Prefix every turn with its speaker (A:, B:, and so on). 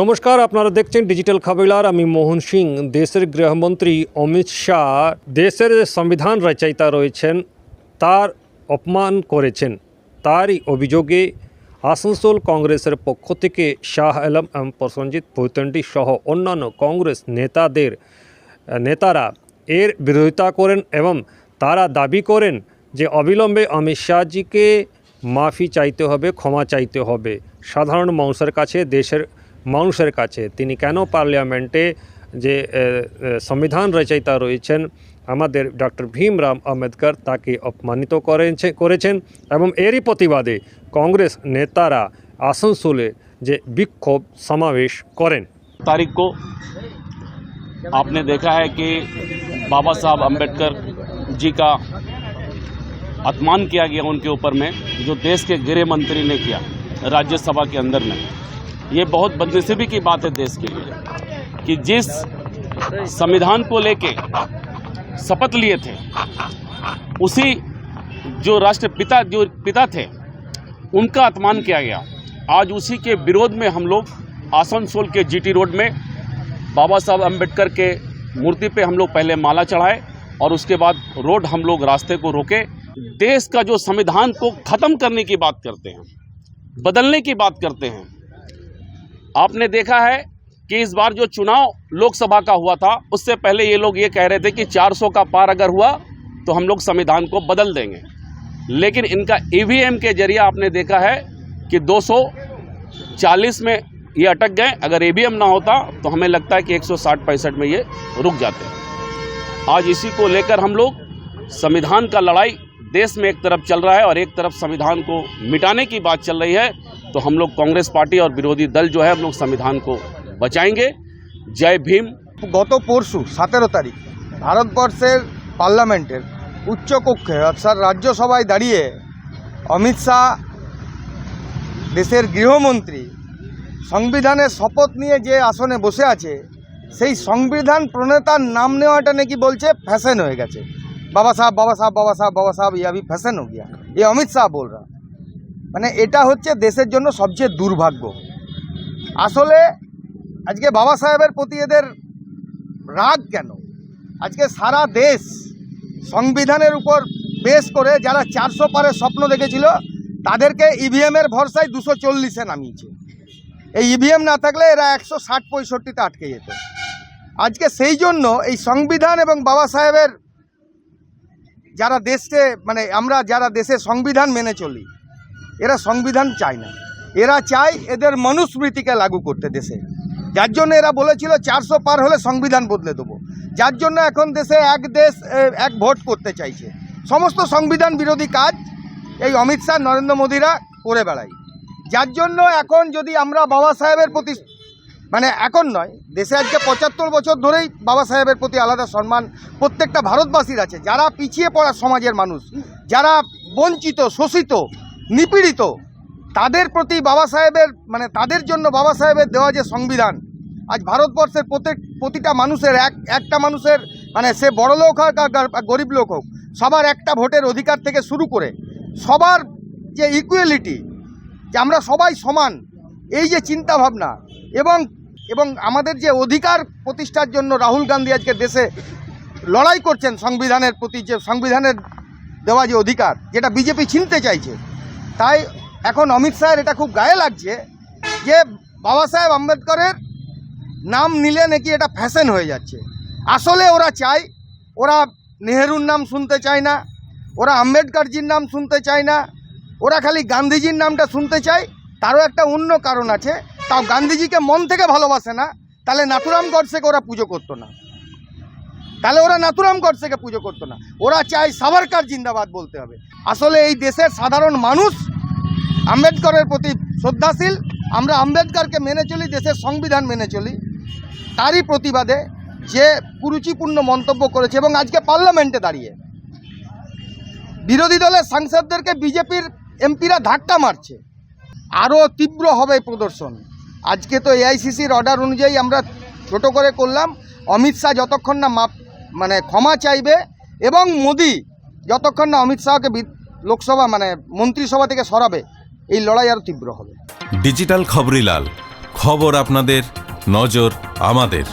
A: নমস্কার, আপনারা দেখছেন ডিজিটাল খাবিলার আমি মোহন সিং। দেশের গৃহমন্ত্রী অমিত শাহ দেশের যে সংবিধান রচয়িতা রয়েছেন, তার অপমান করেছেন। তারই অভিযোগে আসানসোল কংগ্রেসের পক্ষ থেকে শাহ আলম এম প্রসঞ্জিৎ ভৈতন্ডি সহ অন্যান্য কংগ্রেস নেতাদের, নেতারা এর বিরোধিতা করেন এবং তারা দাবি করেন যে অবিলম্বে অমিত শাহজিকে মাফি চাইতে হবে, ক্ষমা চাইতে হবে। সাধারণ মানুষের কাছে দেশের মানুষের কাছে তিনি কেন পার্লামেন্টে যে এ, এ, সংবিধান রচয়িতা রয়েছেন আমাদের ডক্টর ভীমরাম আম্বেদকর তাকে অপমানিত করেছে করেছেন এবং এরই প্রতিবাদে কংগ্রেস নেতারা আসানসোলে যে বিক্ষোভ সমাবেশ করেন
B: तारीख को आपने देखा है कि बाबा साहब अम्बेडकर जी का अपमान किया गया उनके ऊपर में जो देश के गृह मंत्री ने किया राज्यसभा के अंदर में ये बहुत बदनसीबी की बात है देश के लिए कि जिस संविधान को लेके शपथ लिए थे, उसी जो राष्ट्रपिता जो पिता थे, उनका अपमान किया गया। आज उसी के विरोध में हम लोग आसनसोल के जीटी रोड में बाबा साहब अंबेडकर के मूर्ति पे हम लोग पहले माला चढ़ाए और उसके बाद रोड हम लोग रास्ते को रोके। देश का जो संविधान को ख़त्म करने की बात करते हैं, बदलने की बात करते हैं आपने देखा है कि इस बार जो चुनाव लोकसभा का हुआ था, उससे पहले ये लोग ये कह रहे थे कि 400 का पार अगर हुआ तो हम लोग संविधान को बदल देंगे। लेकिन इनका ईवीएम के ज़रिए आपने देखा है कि 240 में ये अटक गए। अगर ईवीएम ना होता तो हमें लगता है कि 160 पैंसठ में ये रुक जाते। आज इसी को लेकर हम लोग संविधान का लड़ाई देश में एक तरफ़ चल रहा है और एक तरफ़ संविधान को मिटाने की बात चल रही है। तो हम लोग कांग्रेस पार्टी और विरोधी दल जो है हम लोग संविधान को बचाएंगे जय भीम
C: গত পরশু সতেরো তারিখ ভারতবর্ষের পার্লামেন্টের উচ্চকক্ষে অর্থাৎ রাজ্যসভায় দাঁড়িয়ে অমিত শাহ দেশের গৃহমন্ত্রী সংবিধানের শপথ নিয়ে যে আসনে বসে আছে সেই সংবিধান প্রণেতার নাম নেওয়াটা নাকি বলছে ফ্যাশন হয়ে গেছে বাবা সাহেব বাবা সাহেব বাবা সাহেব বাবা সাহেব ये अभी फैशन हो गया ये অমিত শাহ बोल रहा মানে এটা হচ্ছে দেশের জন্য সবচেয়ে দুর্ভাগ্য। আসলে আজকে বাবা সাহেবের প্রতি এদের রাগ কেন? আজকে সারা দেশ সংবিধানের উপর বেশ করে যারা চারশো পারের স্বপ্ন দেখেছিল, তাদেরকে ইভিএমের ভরসায় দুশো চল্লিশে নামিয়েছে। এই ইভিএম না থাকলে এরা একশো ষাট পঁয়ষট্টিতে আটকে যেত। আজকে সেই জন্য এই সংবিধান এবং বাবা সাহেবের যারা দেশে মানে আমরা যারা দেশে সংবিধান মেনে চলি এরা সংবিধান চায় না। এরা চায় এদের মনুস্মৃতিকে লাগু করতে দেশে। যার জন্য এরা বলেছিল চারশো পার হলে সংবিধান বদলে দেবো। যার জন্য এখন দেশে এক দেশ এক ভোট করতে চাইছে। সমস্ত সংবিধান বিরোধী কাজ এই অমিত শাহ, নরেন্দ্র মোদীরা করে বেড়ায়। যার জন্য এখন যদি আমরা বাবা সাহেবের প্রতি মানে এখন নয়, দেশে আজকে পঁচাত্তর বছর ধরেই বাবা সাহেবের প্রতি আলাদা সম্মান প্রত্যেকটা ভারতবাসীর আছে। যারা পিছিয়ে পড়া সমাজের মানুষ, যারা বঞ্চিত, শোষিত নিপীড়িত। তাদের প্রতি বাবা সাহেবের মানে তাদের জন্য বাবা সাহেবের দেওয়া যে সংবিধান, আজ ভারতবর্ষের প্রত্যেক, প্রতিটা মানুষের এক, একটা মানুষের মানে সে বড় লোক হোক আর গরিব লোক হোক, সবার একটা ভোটের অধিকার থেকে শুরু করে সবার যে ইকুয়ালিটি যে আমরা সবাই সমান, এই যে চিন্তা ভাবনা এবং এবং আমাদের যে অধিকার প্রতিষ্ঠার জন্য রাহুল গান্ধী আজকে দেশে লড়াই করছেন সংবিধানের প্রতি যে, সংবিধানের দেওয়া যে অধিকার, যেটা বিজেপি ছিনতে চাইছে তাই এখন অমিত শাহের এটা খুব গায়ে লাগছে যে বাবা সাহেব আম্বেদকরের নাম নিলে নাকি এটা ফ্যাশন হয়ে যাচ্ছে। আসলে ওরা চায় ওরা নেহরুর নাম শুনতে চায় না, ওরা আম্বেদকরজির নাম শুনতে চায় না, ওরা খালি গান্ধীজির নামটা শুনতে চায়, তারও একটা অন্য কারণ আছে, তাও গান্ধীজিকে মন থেকে ভালোবাসে না, তাহলে নাথুরাম গডসেকে ওরা পুজো করতো না। তাহলে ওরা নাথুরাম গডসেকে পুজো করতো না। ওরা চায় সাভারকার জিন্দাবাদ বলতে হবে। আসলে এই দেশের সাধারণ মানুষ আম্বেদকরের প্রতি শ্রদ্ধাশীল, আমরা আম্বেদকরকে মেনে চলি, দেশের সংবিধান মেনে চলি। তারই প্রতিবাদে যে কুরুচিপূর্ণ মন্তব্য করেছে এবং আজকে পার্লামেন্টে দাঁড়িয়ে। বিরোধী দলের সাংসদদেরকে বিজেপির এমপিরা ধাক্কা মারছে। আরও তীব্র হবে প্রদর্শন। আজকে তো এআইসিসির অর্ডার অনুযায়ী আমরা ছোট করে করলাম। অমিত শাহ যতক্ষণ না মাপ মানে ক্ষমা চাইবে এবং মোদি যতক্ষণ না অমিত শাহকে লোকসভা মানে মন্ত্রিসভা থেকে সরাবে এই লড়াই আরও তীব্র হবে।
D: ডিজিটাল খবরিলাল খবর আপনাদের নজর আমাদের।